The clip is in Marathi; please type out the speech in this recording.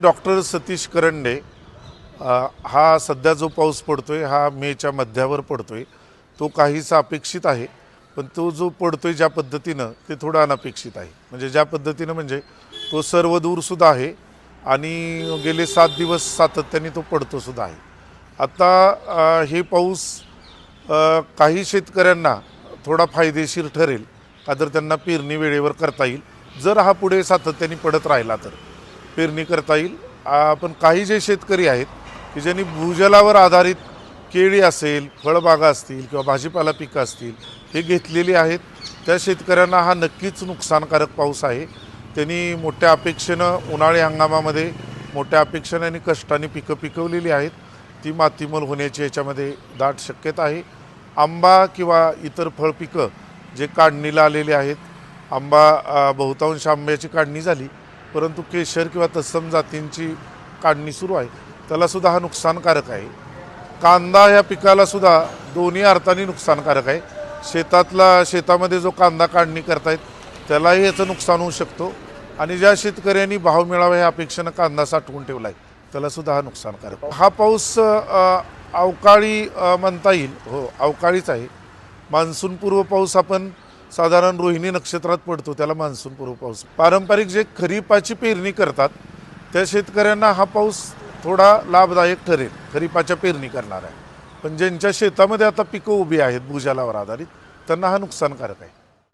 डॉक्टर सतीश करंडे हा सध्या जो पाऊस पडतो आहे हा मेच्या मध्यावर पडतो आहे तो काहीसा अपेक्षित आहे पण तो जो पडतो आहे ज्या पद्धतीनं ते थोडं अनपेक्षित आहे. म्हणजे ज्या पद्धतीनं म्हणजे तो सर्व दूरसुद्धा आहे आणि गेले सात दिवस सातत्याने तो पडतोसुद्धा आहे. आता हे पाऊस काही शेतकऱ्यांना थोडा फायदेशीर ठरेल. का तर त्यांना पेरणी वेळेवर करता येईल. जर हा पुढे सातत्याने पडत राहिला तर. पेरणी करता येईल. पण काही जे शेतकरी आहेत की ज्यांनी भूजलावर आधारित केळी असेल फळबागा असतील किंवा भाजीपाला पिकं असतील हे घेतलेली आहेत. त्या शेतकऱ्यांना हा नक्कीच नुकसानकारक पाऊस आहे. त्यांनी मोठ्या अपेक्षेनं उन्हाळी हंगामामध्ये मोठ्या अपेक्षेनं आणि कष्टाने पिकं पिकवलेली आहेत. ती मातीमोल होण्याची याच्यामध्ये दाट शक्यता आहे. आंबा किंवा इतर फळपिकं जे काढणीला आलेले आहेत. आंबा बहुतांश आंब्याची काढणी झाली. परंतु केशर किंवा तत्सम जातींची काढणी सुरू आहे. त्यालासुद्धा हा नुकसानकारक आहे. कांदा या पिकालासुद्धा दोन्ही अर्थाने नुकसानकारक आहे. शेतातला शेतामध्ये जो कांदा काढणी करतायत त्यालाही याचं नुकसान होऊ शकतो. आणि ज्या शेतकऱ्यांनी भाव मिळावा ह्या अपेक्षेनं कांदा साठवून ठेवला आहे त्यालासुद्धा हा नुकसानकारक. हा पाऊस अवकाळी म्हणता येईल. हो अवकाळीच आहे. मान्सूनपूर्व पाऊस आपण साधारण रोहिणी नक्षत्रात पडतो त्याला मान्सूनपूर्व पाऊस. पारंपरिक जे खरीपाची पेरणी करतात त्या शेतकऱ्यांना हा पाऊस थोडा लाभदायक ठरेल. खरीपाच्या पेरणी करणार आहे पण ज्यांच्या शेतामध्ये आता पिकं उभी आहेत भूजलावर आधारित त्यांना हा नुकसानकारक आहे.